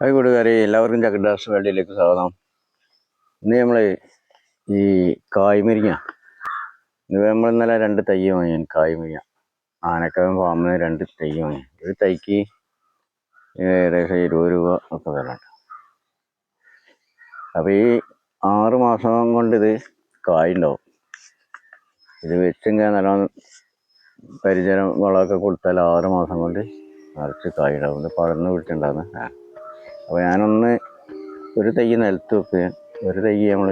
Hi കൂട്ടുകാരെ എല്ലാവർക്കും ചക്കഡാസ് വേൾഡിലേക്ക് സ്വാഗതം. ഇന്ന് നമ്മൾ ഈ കായ്മരിങ്ങ ഇന്ന് നമ്മൾ ഇന്നലെ രണ്ട് തൈ വാങ്ങി കായ്മരിങ്ങ ആനക്കവൻ ഫാമിൽ നിന്ന് രണ്ട് തൈ വാങ്ങി. ഒരു തൈക്ക് ഏകദേശം ഇരുപത് രൂപ ഒക്കെ വിലയുണ്ട് അപ്പോൾ ഈ ആറ് മാസം കൊണ്ട് ഇത് കായ് ഉണ്ടാവും. ഇത് വെച്ചെങ്കിൽ നല്ലോണം പരിചരം വളമൊക്കെ കൊടുത്താൽ ആറ് മാസം കൊണ്ട് നിറച്ച് കായുണ്ടാവും ഇത് പടർന്ന് പിടിച്ചിട്ടുണ്ടാകുന്ന അപ്പോൾ ഞാനൊന്ന് ഒരു തൈ നിലത്ത് വെക്കുക ഒരു തൈ നമ്മൾ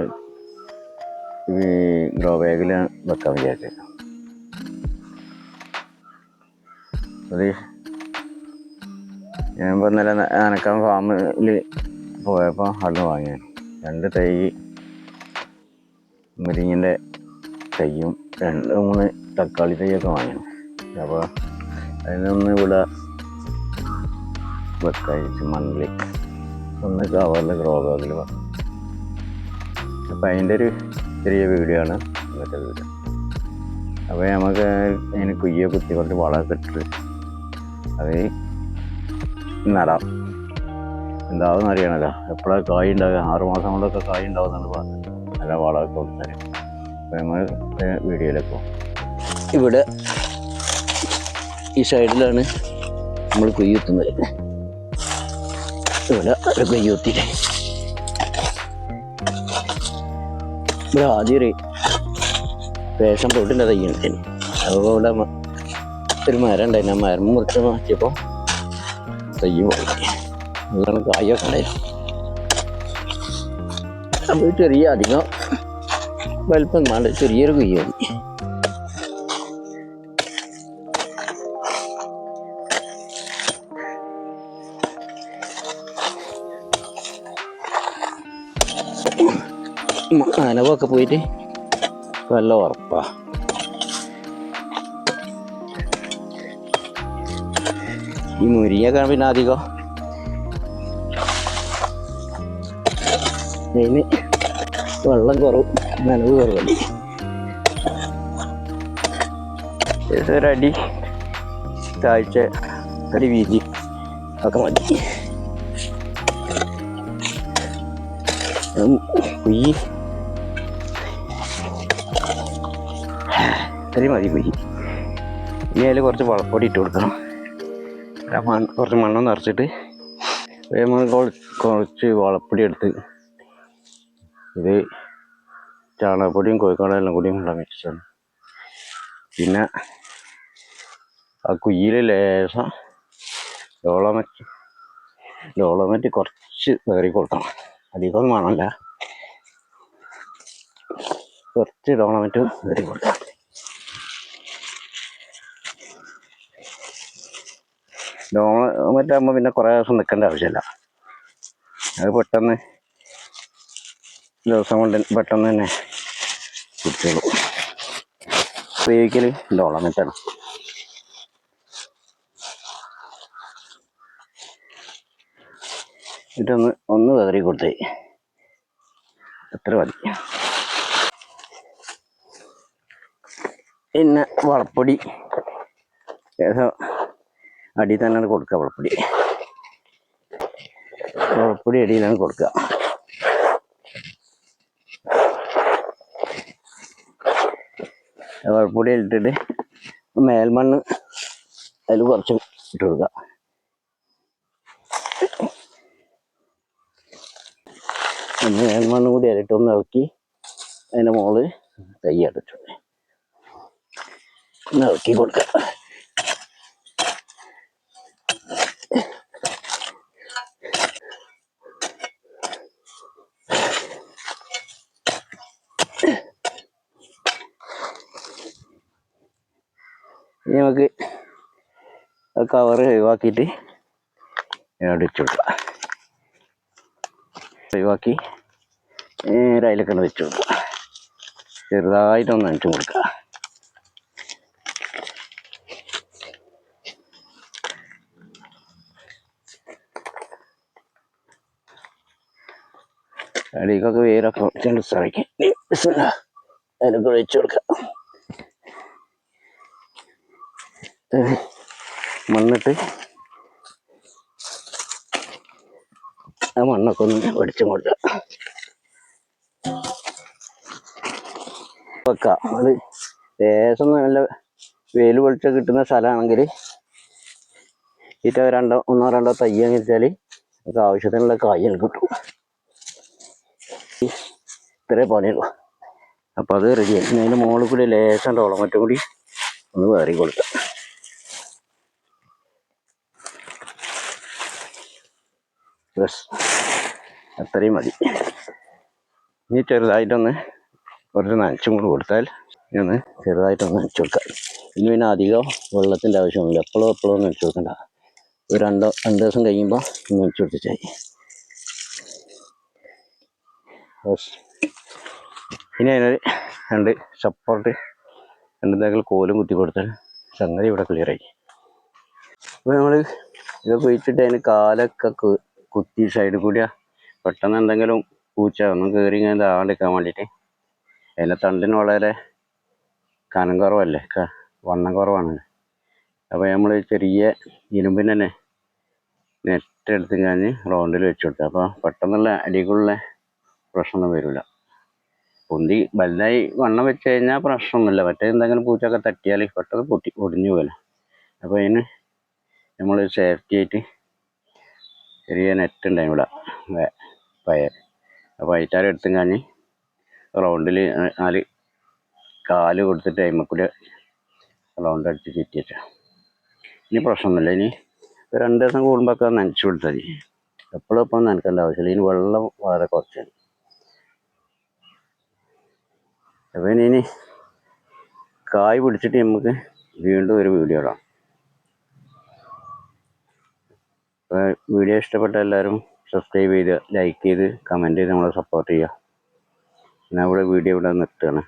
ഈ ഗ്രോ ബാഗിൽ വെക്കാൻ വിചാരിച്ചു. അത് ഞാൻ ഇപ്പോൾ ഇന്നലെ നനക്കാൻ ഫാമിൽ പോയപ്പോൾ അവിടെ വാങ്ങിയാണ് രണ്ട് തൈ മുരിങ്ങിന്റെ തൈയും രണ്ട് മൂന്ന് തക്കാളി തൈയൊക്കെ വാങ്ങിയാണ് അപ്പോൾ അതിനൊന്ന് ഇവിടെ വെക്കായിരിക്കും മണ്ണിൽ ഒന്ന് കവറിൽ ഗ്രോ ബാഗിൽ വന്നു അപ്പം അതിന്റെ ഒരു ചെറിയ വീഡിയോ ആണ് ഇന്നത്തെ വീഡിയോ അപ്പോൾ നമുക്ക് അതിന് കുയ്യ കുത്തി കുറച്ച് വളമൊക്കെ ഇട്ടിട്ട് അത് നടാം. എന്താവും അറിയണല്ലോ. എപ്പോഴാണ് കായ് ഉണ്ടാകുക ആറ് മാസം കൊണ്ടൊക്കെ കായ് ഉണ്ടാവും എന്നാണ് പറഞ്ഞത് നല്ല വളമൊക്കെ കൊടുത്താൽ അപ്പോൾ നമ്മൾ വീഡിയോയിലേക്ക് പോകും ഇവിടെ ഈ സൈഡിലാണ് നമ്മൾ കുയ്യുത്തുന്നത് ഇവിടെ ഒരു കുയ്യുത്തില്ലേ ഇവിടെ ആദ്യം ഒരു പേഷം പൊട്ടിന്റെ തൈ അപ്പോൾ ഇവിടെ ഒരു മരം ഉണ്ടായിരുന്നു ആ മരം മുറിച്ച് മാറ്റിയപ്പോൾ തൈ പോയി അതാണ് കായൊക്കെ ഉണ്ടായിരുന്നു അപ്പോൾ ചെറിയ അധികം വലിപ്പം വേണ്ട ചെറിയൊരു കുയ്യ നനവൊക്കെ പോയിട്ട് നല്ല ഉറപ്പാ. ഈ മുരിങ്ങൊക്കെ പിന്നെ അധികം? അതിന് വെള്ളം കുറവ് നനവ് കുറവല്ലേ ഒരടി താഴ്ച അടി വീതി ഒക്കെ മതി. കുയ്യ് ഇത്രയും മതി കുയ്യ് ഇനി അതിൽ കുറച്ച് വളപ്പൊടി ഇട്ട് കൊടുക്കണം. മണ്ണ് കുറച്ച് മണ്ണ് നിറച്ചിട്ട് കുറച്ച് വളപ്പൊടി എടുത്ത് ഇത് ചാണകപ്പൊടിയും കോഴിക്കോടെല്ലാം കൂടിയും ഉള്ള മിക്സാണ് പിന്നെ ആ കുയ്യിൽ ലേശം ഡോളമറ്റ് ഡോളമറ്റ് കുറച്ച് വേറി കൊടുക്കണം. അധികം വേണമല്ല. കുറച്ച് ടോർണമെന്റ് വേറി കൊടുക്കണം ഡോളമറ്റ് അമ്മ പിന്നെ കുറേ ദിവസം നിൽക്കേണ്ട ആവശ്യമില്ല. അത് പെട്ടെന്ന് ദിവസം കൊണ്ട് പെട്ടെന്ന് തന്നെ കുടിച്ചോളൂ ഉപയോഗിക്കൽ ഡോളമറ്റാണ് ഇതൊന്ന് ഒന്ന് വെതറി കൊടുത്തേ. അത്ര മതി. പിന്നെ വളപ്പൊടി. ഏകദേശം അടി തന്നെയാണ് കൊടുക്കുക വളപ്പൊടി. വളപ്പൊടി അടിയിലാണ് കൊടുക്കുക. വളപ്പൊടി ഇട്ടിട്ട് മേൽമണ്ണ് അതിൽ കുറച്ച് ഇട്ട് കൊടുക്കുക. ഒന്ന് എണ്ണ കൂടി അതിലിട്ട് ഒന്ന് ഇളക്കി അതിന്റെ മുകളിൽ തൈ അടച്ചിട്ടുണ്ട് ഒന്ന് ഇളക്കി കൊടുക്കാം. ഇനി നമുക്ക് കവർ ഒഴിവാക്കിയിട്ട് അവിടെ അടിച്ചു കൊടുക്കാം. ഒഴിവാക്കി നേരെ അതിലൊക്കെ വെച്ച് കൊടുക്കുക. ചെറുതായിട്ടൊന്ന് നനച്ചു കൊടുക്കുക. അടിക്കൊക്കെ വേരൊക്കെ വെച്ചുകൊണ്ട് സ്ഥലയ്ക്ക് അതിലൊക്കെ വെച്ച് കൊടുക്കുക. മണ്ണിട്ട് ആ മണ്ണൊക്കെ ഒന്ന് വെടിച്ചു കൊടുക്കുക. വെക്കാം. അത് ലേശം നല്ല വെയിൽ വെളിച്ചം കിട്ടുന്ന സ്ഥലമാണെങ്കിൽ ഇറ്റ രണ്ടോ ഒന്നോ രണ്ടോ തയ്യ അങ്ങ് വെച്ചാൽ നമുക്ക് ആവശ്യത്തിനുള്ള കായൽ കിട്ടും. ഇത്രേ പണിയുള്ളൂ. അപ്പം അത് റെഡിയായി അതിന്റെ മുകളിൽ കൂടി ലേശം തോളം മറ്റും കൂടി ഒന്ന് വേറി കൊടുക്കാം. ബസ്. അത്രയും മതി. ഇനി ചെറുതായിട്ടൊന്ന് കുറച്ച് നനച്ചും കൂടി കൊടുത്താൽ ഇന്ന് ഒന്ന് ചെറുതായിട്ടൊന്ന് നനച്ചു കൊടുക്കാം. ഇനി പിന്നെ അധികം വെള്ളത്തിന്റെ ആവശ്യമൊന്നുമില്ല. എപ്പോഴും എപ്പോഴും നനച്ചു കൊടുക്കണ്ട. ഒരു രണ്ടോ രണ്ട് ദിവസം കഴിയുമ്പോൾ നനച്ചു കൊടുത്തിട്ടായി ഇനി അതിനൊരു രണ്ട് സപ്പോർട്ട് രണ്ട് എന്തെങ്കിലും കോലും കുത്തി കൊടുത്താൽ സംഗതി ഇവിടെ ക്ലിയറായി അപ്പോൾ നമ്മൾ ഇത് കുഴിച്ചിട്ട് അതിന് കാലൊക്കെ കുത്തി സൈഡിൽ കൂടിയാ പെട്ടെന്ന് എന്തെങ്കിലും പൂച്ച ഒന്നും കയറി ഇങ്ങനെ ആണ്ടിക്കാൻ വേണ്ടിയിട്ട് അതിന്റെ തണ്ടിന് വളരെ കനം കുറവല്ലേ? വണ്ണം കുറവാണ്. അപ്പോൾ നമ്മൾ ചെറിയ ഇരുമ്പിന് തന്നെ നെറ്റ് എടുത്ത് കഴിഞ്ഞ് റൗണ്ടിൽ വെച്ച് കൊടുത്തു. അപ്പോൾ പെട്ടെന്നുള്ള അടിക്കുള്ള പ്രശ്നമൊന്നും വരില്ല പൊന്തി വലുതായി വണ്ണം വെച്ച് കഴിഞ്ഞാൽ പ്രശ്നമൊന്നുമില്ല. മറ്റേ എന്തെങ്കിലും പൂച്ചൊക്കെ തട്ടിയാൽ പെട്ടെന്ന് പൊട്ടി ഒടിഞ്ഞു പോലെ അപ്പോൾ അതിന് നമ്മൾ സേഫ്റ്റി ആയിട്ട് ചെറിയ നെറ്റ് ഉണ്ടായി ഇവിടെ പയർ. അപ്പോൾ അയിറ്റാരെടുത്തും കഴിഞ്ഞ് റൗണ്ടിൽ നാല് കാൽ കൊടുത്തിട്ട് അതിമക്കൂടെ റൗണ്ട് അടിച്ച് ചുറ്റിയിട്ട്. ഇനി പ്രശ്നമൊന്നുമില്ല. ഇനി രണ്ട് ദിവസം കൂടുമ്പോഴൊക്കെ നനച്ചു കൊടുത്താൽ മതി. എപ്പോഴും എപ്പോഴും നനക്കേണ്ട ആവശ്യമില്ല. ഇനി വെള്ളം വളരെ കുറച്ചാണ്. അപ്പോൾ ഇനി ഇനി കായ് പിടിച്ചിട്ട് നമുക്ക് വീണ്ടും ഒരു വീഡിയോ ഇടാം. വീഡിയോ ഇഷ്ടപ്പെട്ട എല്ലാവരും സബ്സ്ക്രൈബ് ചെയ്ത് ലൈക്ക് ചെയ്ത് കമന്റ് ചെയ്ത് നമ്മളെ സപ്പോർട്ട് ചെയ്യുക. ഞാൻ ഇവിടെ വീഡിയോ ഇവിടെ നിർത്തുകയാണ്.